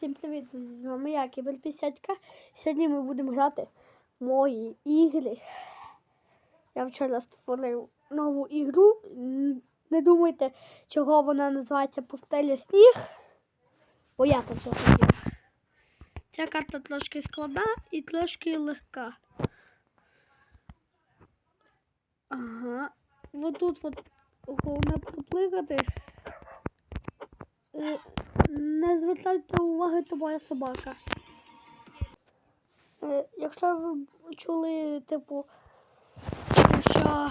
Всім привіт! З вами я, Кібер 50 Сьогодні ми будемо грати в мої ігри. Я вчора створив нову ігру. Не думайте, чого вона називається Пустеля сніг. Бо я так захотів. Ця карта трошки складна і трошки легка. Ага. Вот тут от головне проплигати. Не звертайте уваги, то моя собака. Е, Якщо ви чули, типу, що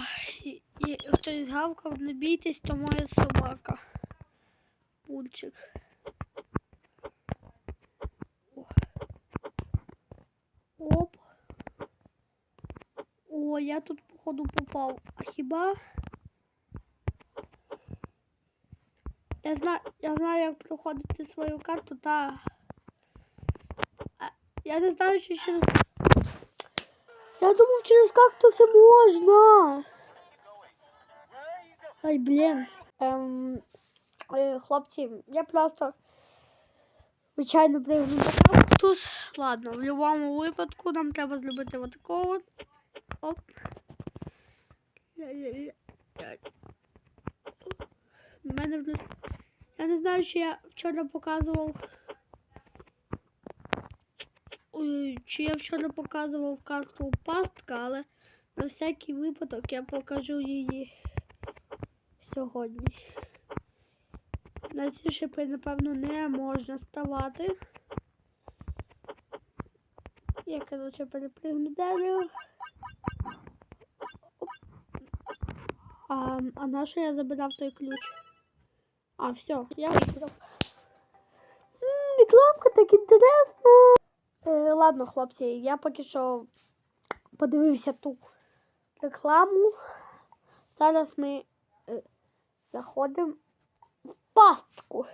хтось гавкав, не бійтесь, то моя собака. Пульчик. Оп. О, я тут, походу, попав. А хіба? Я знаю, я знаю, як проходити свою карту, та. Я не знаю, що через. Я думав, через кактуси можна. Ай, блін. Ем, е, хлопці, я просто звичайно пригну на кактус. Ладно, в будь-якому випадку нам треба зробити отакого. от. Оп. Ля-ля-ля. У мене я не знаю, чи я вчора показував. Чи я вчора показував карту пастка, але на всякий випадок я покажу її сьогодні. На ці шипи, напевно, не можна ставати. Я, коротше, перепригну дерево. А, а на що я забирав той ключ? А, все, я виграв. Рекламка так інтересно. Е, ладно, хлопці, я поки що подивився ту рекламу. Зараз ми е, заходимо в пастку.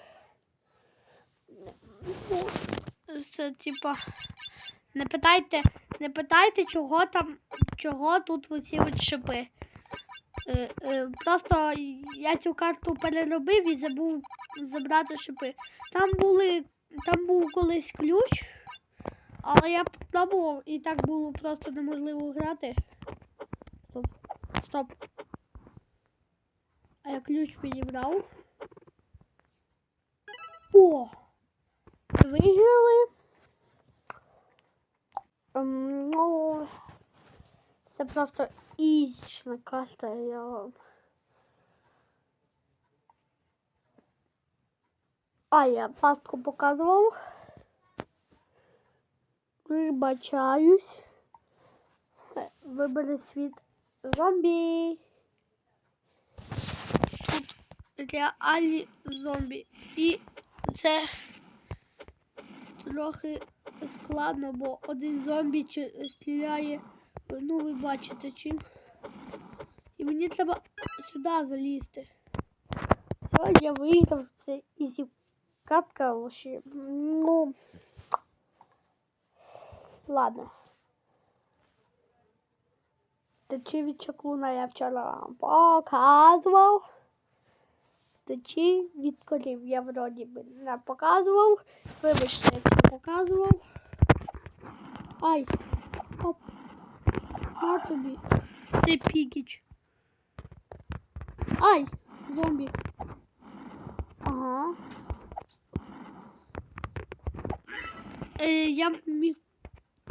Це типа. Не питайте, не питайте, чого там, чого тут оці от шипи. Е, е, Просто я цю карту переробив і забув забрати шипи. Там були, там був колись ключ, але я пробував і так було просто неможливо грати. Стоп. Стоп. А я ключ підібрав. О! Виграли. Ем, ну, це просто ізічна карта. Я... вам- А, я пастку показував. Вибачаюсь. Е, Вибери світ зомбі. Тут реальні зомбі. І це трохи складно, бо один зомбі чи- стріляє, ну ви бачите чим. І мені треба сюди залізти. Все, я виїхав, це ізі катка вообще. Ну. Ладно. Течі від чаклуна я вчора вам показував. Течі від корів я вроді би не показував. Вибачте, якщо показував. Ай! На тобі. Ти пікіч. Ай! Зомбі. Ага. Е, я міг.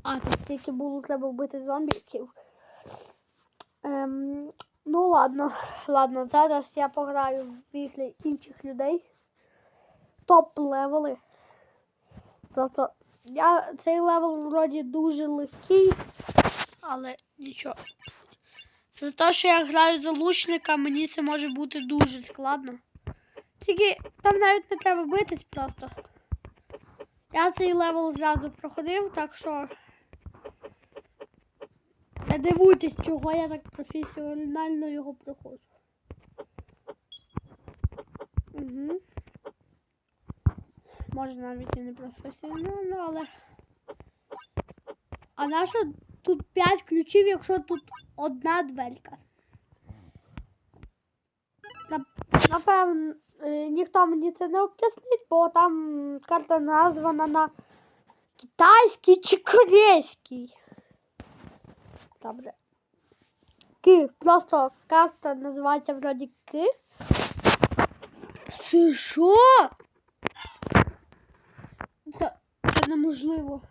А, тільки було треба вбити зомбіків. Ем, ну ладно, ладно, зараз я пограю в ігри інших людей. Топ-левели. Просто я цей левел вроді дуже легкий, але нічого. За те, що я граю за лучника, мені це може бути дуже складно. Тільки там навіть не треба битись просто. Я цей левел зразу проходив, так що. Не дивуйтесь, чого я так професіонально його проходжу. Угу. Може навіть і не професіонально, але. А нащо тут 5 ключів, якщо тут одна дверка? Напевно, е, ніхто мені це не об'яснить, бо там карта названа на китайський чи корейський. Добре. Ки. Просто карта називається вроді Ки. Що? Це, це неможливо.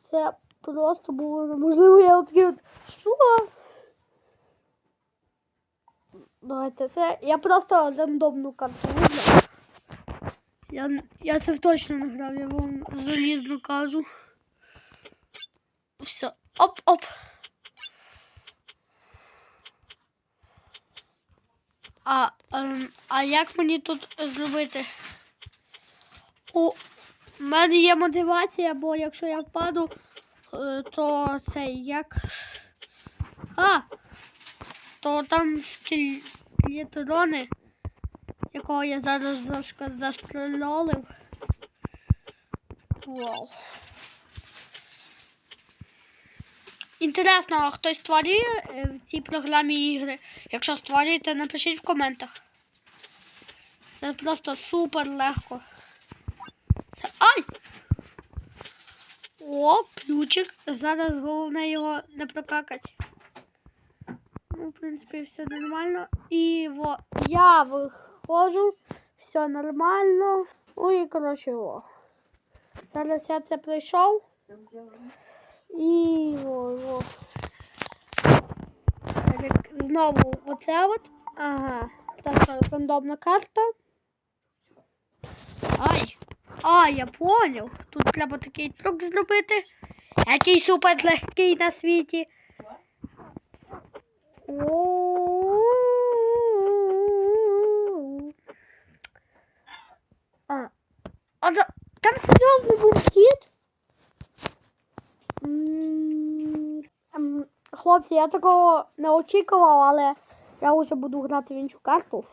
Це просто було неможливо. Я такий от. Що? Давайте це. Я просто рандомну карту вибрав. Я, я це точно не грав, я вам залізно кажу. Все. Оп-оп. А, ем, а як мені тут зробити? У мене є мотивація, бо якщо я впаду, то цей як. А! То там скелетрони, якого я зараз трошки застрелив. Вау. Інтересно, а хтось створює е, в цій програмі ігри? Якщо створюєте, напишіть в коментах. Це просто супер легко. Це... Ай! О, ключик. Зараз головне його не прокакати. Ну, в принципі, все нормально. І во. Я виходжу. Все нормально. Ну і коротше, о. Зараз я це пройшов. І во, во. Знову оце от. Ага. Просто рандомна карта. Ай! А, я поняв. Тут треба такий трюк зробити. Який супер легкий на світі. А, а там серйозно був хід? М, ем, Хлопці, я такого не очікував, але я вже буду грати в іншу карту.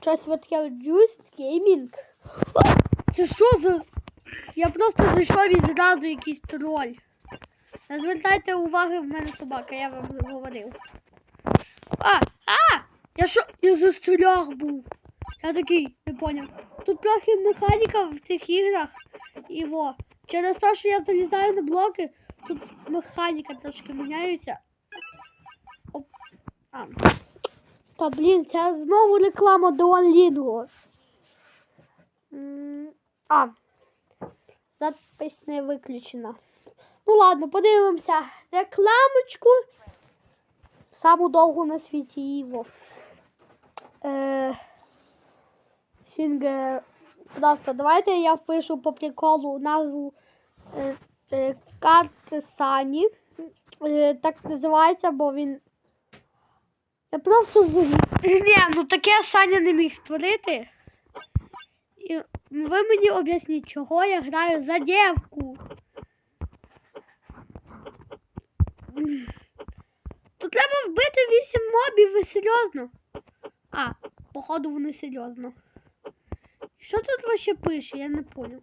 Щось ви таке Just Gaming. Це що за. Я просто зайшов і зразу якийсь троль. Не звертайте уваги, в мене собака, я вам говорив. А! А! Я що? Я застряг був. Я такий, не поняв. Тут трохи механіка в цих іграх. І во. Через те, що я залізаю на блоки, тут механіка трошки міняється. Оп. А. Та блін, це знову реклама Duolingo. М, А. Запись не виключена. Ну ладно, подивимося рекламочку. Саму довгу на світі Іво. Е, Сінге. Просто давайте я впишу по приколу назву е, е, карти Сані. Е, так називається, бо він. Я просто. Ні, ну таке Саня не міг створити. І ви мені об'ясніть, чого я граю за дівку. Тут треба вбити вісім мобів, ви серйозно? А, походу вони серйозно. Що тут вообще пише, я не понял.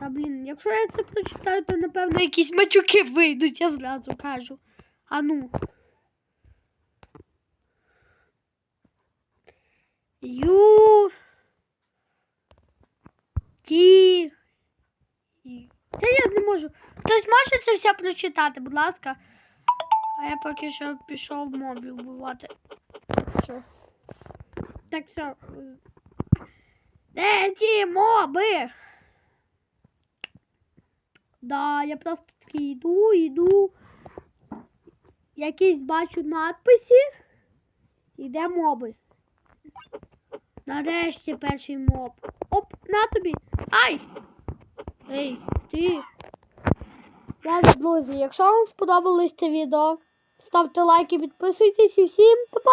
Та блін, якщо я це прочитаю, то напевно якісь матюки вийдуть, я зразу кажу. А ну. Ю. Ті. Та я не можу. Хтось може це все прочитати, будь ласка. А я поки що пішов мобів вбивати. Все. Так все. Де ті моби? Да, я просто такий йду, йду. Якісь бачу надписи. Іде моби. Нарешті перший моб. Оп, на тобі. Ай! Ей, ти. Ладно, друзі, якщо вам сподобалось це відео, ставте лайки, підписуйтесь і всім па-па!